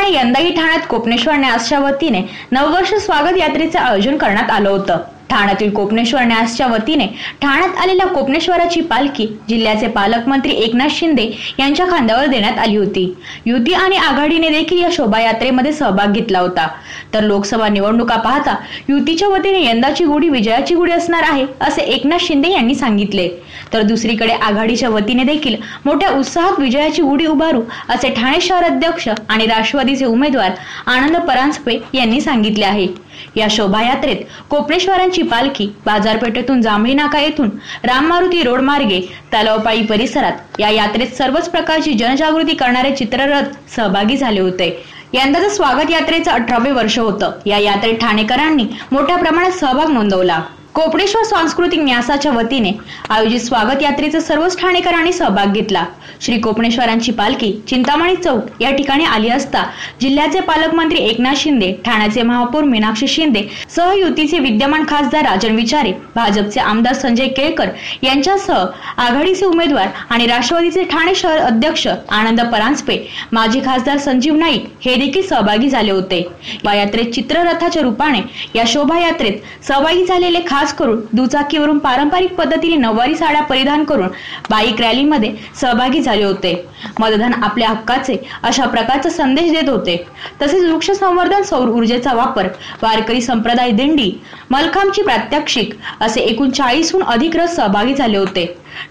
त्याचप्रमाणे यंदाही ठाण्यात कोपनेश्वर न्यासच्या वतीने नववर्ष स्वागत यात्रेचं आयोजन करण्यात आलं होतं. ठाण्यातील कोपनेश्वर न्यासच्या वतीने ठाण्यात आलेल्या कोपनेश्वराची पालखी जिल्ह्याचे पालकमंत्री एकनाथ शिंदे यांच्या खांद्यावर देण्यात आली होती. युती आणि आघाडीने देखील या शोभायात्रेमध्ये सहभाग घेतला होता. तर लोकसभा निवडणुका पाहता युतीच्या वतीने यंदाची गुढी विजयाची गुढी असणार आहे असे एकनाथ शिंदे यांनी सांगितले. तर दुसरीकडे आघाडीच्या वतीने देखील मोठ्या उत्साहात विजयाची गुढी उभारू असे ठाणे शहर अध्यक्ष आणि राष्ट्रवादीचे उमेदवार आनंद परांजपे यांनी सांगितले आहे. या शोभायात्रेत कोपणेश्वरांची पालखी बाजारपेठेतून जांभळी नाका येथून राम मारुती रोड मार्गे तलावपाळी परिसरात या यात्रेत सर्वच प्रकारची जनजागृती करणारे चित्ररथ सहभागी झाले होते. यंदाचं स्वागत यात्रेचं अठरावे वर्ष होतं. या यात्रेत ठाणेकरांनी मोठ्या प्रमाणात सहभाग नोंदवला. कोपणेश्वर सांस्कृतिक न्यासाच्या वतीने आयोजित स्वागत यात्रेचा सर्वच ठाणेकरांनी सहभाग घेतला. श्री कोपणेश्वरांची पालखी चिंतामणी चौक या ठिकाणी आली असता जिल्ह्याचे पालकमंत्री एकनाथ शिंदे ठाण्याचे महापौर मीनाक्षी शिंदे सहयुतीचे विद्यमान खासदार राजन विचारे भाजपचे आमदार संजय केळकर यांच्यासह आघाडीचे उमेदवार आणि राष्ट्रवादीचे ठाणे शहर अध्यक्ष आनंद परांजपे माजी खासदार संजीव नाईक हे देखील सहभागी झाले होते. या यात्रेत चित्ररथाच्या रूपाने या शोभायात्रेत सहभागी झालेले खास करून दुचाकीवरून पारंपरिक पद्धतीने नऊवारी साड्या परिधान करून बाईक रॅलीमध्ये सहभागी झाले होते. मतदान आपल्या हक्काचे अशा प्रकारचा संदेश देत होते. तसेच वृक्ष संवर्धन सौर ऊर्जेचा वापर वारकरी संप्रदाय दिंडी मलखांबची प्रात्यक्षिक असे एकूण चाळीसहून अधिक रथ सहभागी झाले होते.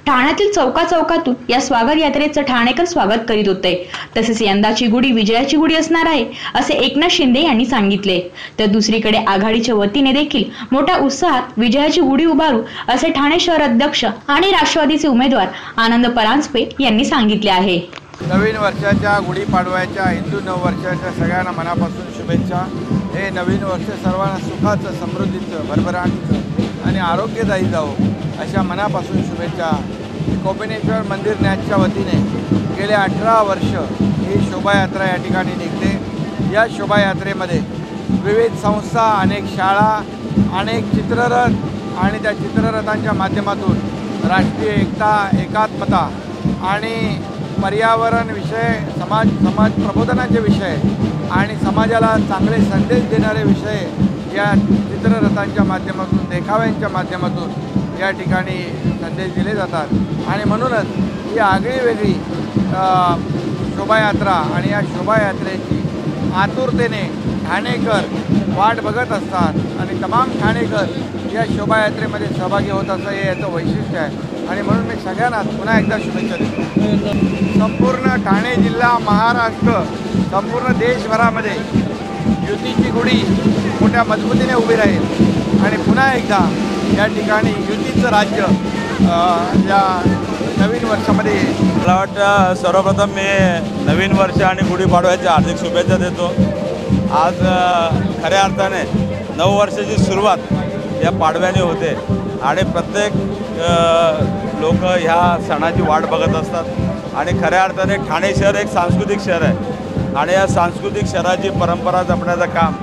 ठाण्यातील चौका चौकातून या स्वागत यात्रेचं ठाणेकर स्वागत करीत होते. तसेच यंदाची गुढी विजयाची गुढी असणार आहे असे एकनाथ शिंदे यांनी सांगितले. तर दुसरीकडे आघाडीच्या वतीने देखील मोठ्या उत्साहात विजयाची गुढी उभारू असे ठाणे शहर अध्यक्ष आणि राष्ट्रवादीचे उमेदवार आनंद परांजपे यांनी सांगितले आहे. नवीन वर्षाच्या गुढीपाडव्याच्या हिंदू नववर्षाच्या सगळ्यांना मनापासून शुभेच्छा. हे नवीन वर्ष सर्वांना सुखाचं समृद्धीचं भरभराटीचं. आणि आरोग्यदायी जावो अशा मनापासून शुभेच्छा. कोपिनेश्वर मंदिर न्यासच्या वतीने गेले अठरा वर्ष ही शोभायात्रा या ठिकाणी निघते. या शोभायात्रेमध्ये विविध संस्था अनेक शाळा अनेक चित्ररथ आणि त्या चित्ररथांच्या माध्यमातून राष्ट्रीय एकता एकात्मता आणि पर्यावरण विषय समाज समाज प्रबोधनाचे विषय आणि समाजाला चांगले संदेश देणारे विषय या चित्ररथांच्या माध्यमातून देखाव्यांच्या माध्यमातून या ठिकाणी संदेश दिले जातात. आणि म्हणूनच ही आगळी वेगळी शोभायात्रा आणि या शोभायात्रेची आतुरतेने ठाणेकर वाट बघत असतात आणि तमाम ठाणेकर या शोभायात्रेमध्ये सहभागी होत असं हे याचं वैशिष्ट्य आहे. आणि म्हणून मी सगळ्यांना पुन्हा एकदा शुभेच्छा देतो. संपूर्ण ठाणे जिल्हा महाराष्ट्र संपूर्ण देशभरामध्ये युतीची गुढी मोठ्या मजबूतीने उभी राहील. आणि पुन्हा एकदा या ठिकाणी युतीचं राज्य या नवीन वर्षामध्ये मला वाटतं सर्वप्रथम मी नवीन वर्ष आणि गुढीपाडव्याच्या हार्दिक शुभेच्छा देतो. आज खऱ्या अर्थाने नऊ वर्षाची सुरुवात या पाडव्याने होते. आणि प्रत्येक लोक ह्या सणाची वाट बघत असतात. आणि खऱ्या अर्थाने ठाणे शहर एक सांस्कृतिक शहर आहे. आणि या सांस्कृतिक शहराची परंपरा जपण्याचं काम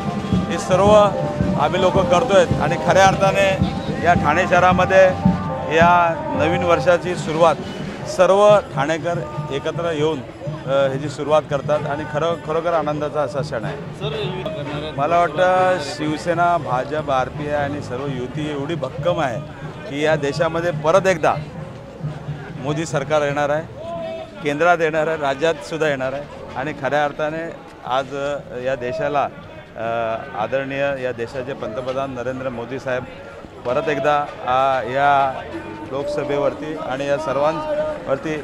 हे सर्व आम्ही लोक करतो आहेत आणि खऱ्या अर्थाने या ठाणे शहरामध्ये या नवीन वर्षाची सुरुवात सर्व ठाणेकर एकत्र येऊन ह्याची सुरुवात करतात. आणि खरं खरोखर आनंदाचा असा क्षण आहे. मला वाटतं Shiv Sena Bhajap R P I आणि सर्व युती एवढी भक्कम आहे की या देशामध्ये परत एकदा मोदी सरकार येणार आहे केंद्रात येणार आहे राज्यात सुद्धा येणार आहे. आणि खऱ्या अर्थाने आज या देशाला आदरणीय या देशाचे पंतप्रधान नरेंद्र मोदी साहेब परत एकदा या लोकसभेवरती आणि या सर्वांवरती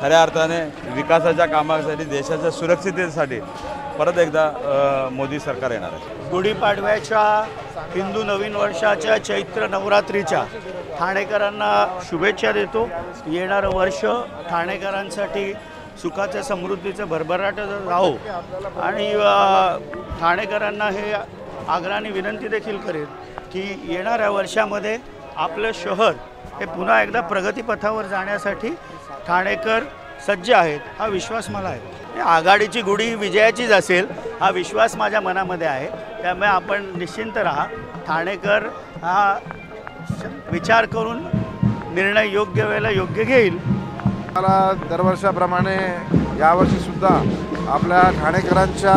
खऱ्या अर्थाने विकासाच्या कामासाठी देशाच्या सुरक्षिततेसाठी परत एकदा मोदी सरकार येणार आहे. गुढीपाडव्याच्या हिंदू नवीन वर्षाच्या चैत्र नवरात्रीच्या ठाणेकरांना शुभेच्छा देतो. येणारं वर्ष ठाणेकरांसाठी सुखाच्या समृद्धीचं भरभराट राहो. आणि ठाणेकरांना हे आग्रहाने विनंती देखील करेल की येणाऱ्या वर्षामध्ये आपलं शहर हे पुन्हा एकदा प्रगतीपथावर जाण्यासाठी ठाणेकर सज्ज आहेत हा विश्वास मला आहे. आघाडीची गुढी विजयाचीच असेल हा विश्वास माझ्या मनामध्ये आहे. त्यामुळे आपण निश्चिंत राहा. ठाणेकर हा विचार करून निर्णय योग्य वेळेला योग्य घेईल. मला दरवर्षाप्रमाणे यावर्षीसुद्धा आपल्या ठाणेकरांच्या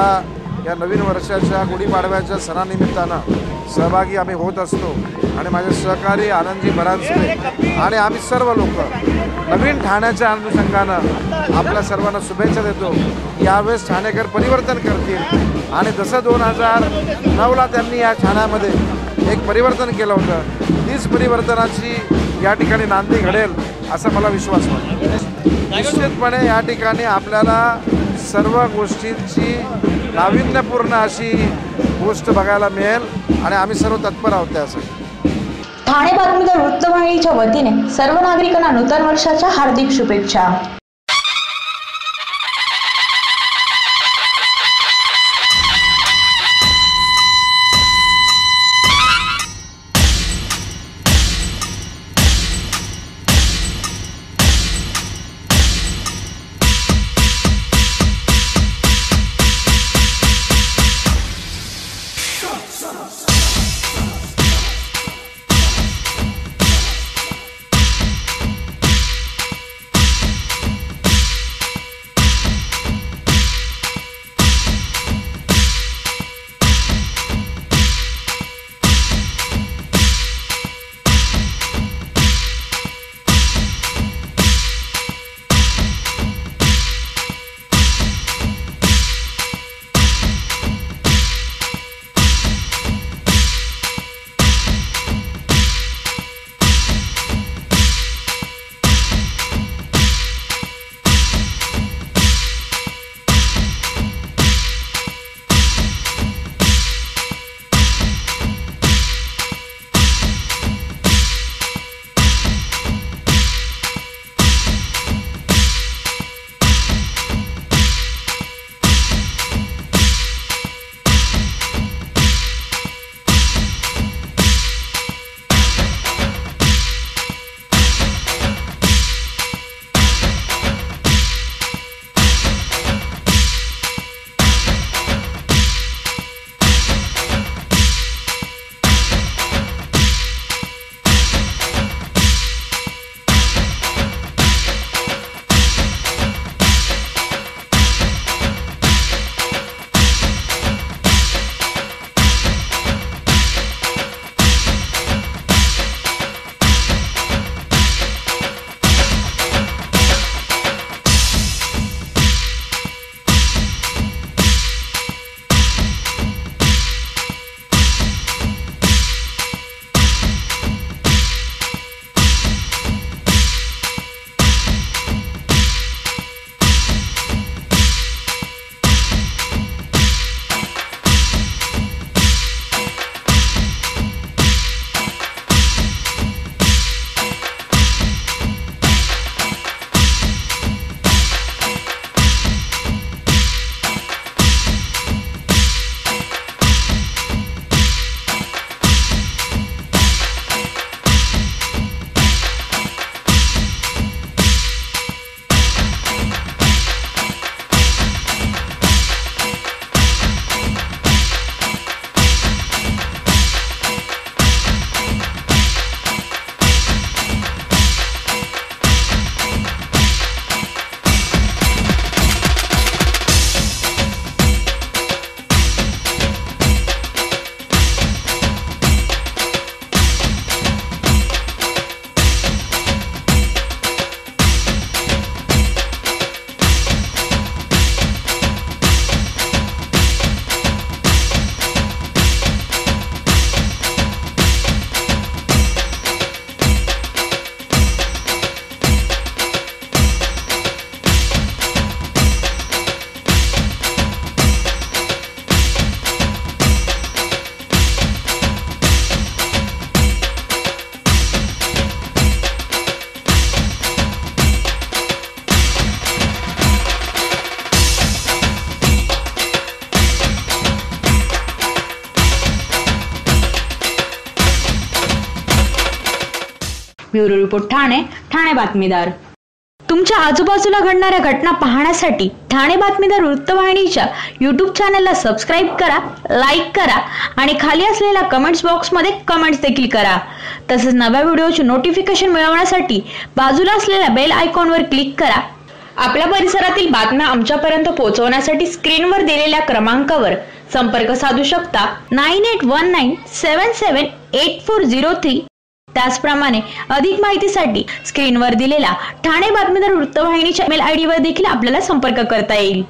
या नवीन वर्षाच्या गुढीपाडव्याच्या सणानिमित्तानं सहभागी आम्ही होत असतो. आणि माझे सहकारी आनंदजी बरांजरे आणि आम्ही सर्व लोक नवीन ठाण्याच्या अनुषंगानं आपल्या सर्वांना शुभेच्छा देतो यावेळेस ठाणेकर परिवर्तन करतील. आणि जसं दोन हजार नऊला त्यांनी या ठाण्यामध्ये एक परिवर्तन केलं होतं तीच परिवर्तनाची या ठिकाणी नांदी घडेल असा मला विश्वास वाटतो. निश्चितपणे या ठिकाणी आपल्याला सर्व गोष्टींची नाविन्यपूर्ण अशी गोष्ट बघायला मिळेल आणि आम्ही सर्व तत्पर आहोत त्यासाठी. ठाणे बातमीदार वृत्तवाहिनीच्या वतीने सर्व नागरिकांना नूतन वर्षाच्या हार्दिक शुभेच्छा. ब्युरो रिपोर्ट ठाणे ठाणे बातमीदार. तुमच्या आजूबाजूला घडणाऱ्या घटना पाहण्यासाठी ठाणे बातमीदार वृत्तवाहिनीच्या युट्यूब चॅनलला सबस्क्राईब करा लाईक करा आणि खाली असलेल्या कमेंट्स बॉक्समध्ये कमेंट्स देखील करा. तसेच नव्या व्हिडिओचे नोटिफिकेशन मिळवण्यासाठी बाजूला असलेल्या बेल आयकॉनवर क्लिक करा. आपल्या परिसरातील बातम्या आमच्यापर्यंत पोहोचवण्यासाठी स्क्रीनवर दिलेल्या क्रमांकावर संपर्क साधू शकता. Nine eight one nine seven seven eight four zero three त्याचप्रमाणे अधिक माहितीसाठी स्क्रीनवर दिलेला ठाणे बातमीदार वृत्तवाहिनीच्या मेल आय डीवर देखील आपल्याला संपर्क करता येईल.